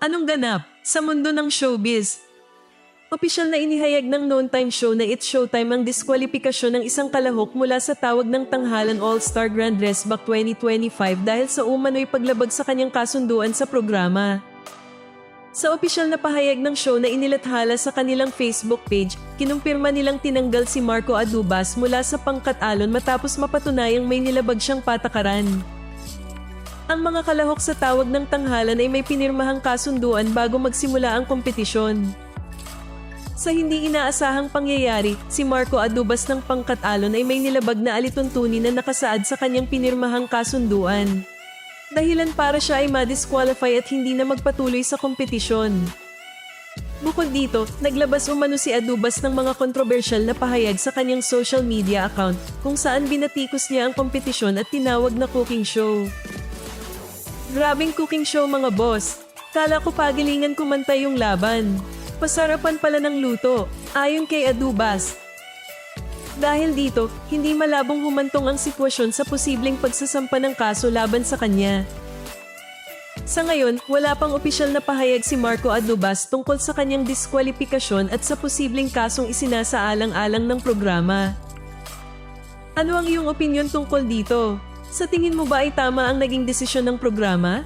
Anong ganap sa mundo ng showbiz? Opisyal na inihayag ng noon time show na It's Showtime ang diskwalifikasyon ng isang kalahok mula sa tawag ng Tanghalan All-Star Grand Dress Back 2025 dahil sa umano'y paglabag sa kanyang kasunduan sa programa. Sa opisyal na pahayag ng show na inilathala sa kanilang Facebook page, kinumpirma nilang tinanggal si Marco Adubas mula sa pangkat-alon matapos mapatunayang may nilabag siyang patakaran. Ang mga kalahok sa tawag ng tanghalan ay may pinirmahang kasunduan bago magsimula ang kompetisyon. Sa hindi inaasahang pangyayari, si Marco Adubas ng pangkat-alon ay may nilabag na alituntunin na nakasaad sa kanyang pinirmahang kasunduan. Dahilan para siya ay ma-disqualify at hindi na magpatuloy sa kompetisyon. Bukod dito, naglabas umano si Adubas ng mga kontrobersyal na pahayag sa kanyang social media account kung saan binatikos niya ang kompetisyon at tinawag na cooking show. Grabing cooking show mga boss. Kala ko pagalingan kumanta yung laban. Pasarapan pala ng luto, ayon kay Adubas. Dahil dito, hindi malabong humantong ang sitwasyon sa posibleng pagsasampa ng kaso laban sa kanya. Sa ngayon, wala pang opisyal na pahayag si Marco Adubas tungkol sa kanyang diskwalifikasyon at sa posibleng kasong isinasaalang-alang ng programa. Ano ang iyong opinion tungkol dito? Sa tingin mo ba ay tama ang naging desisyon ng programa?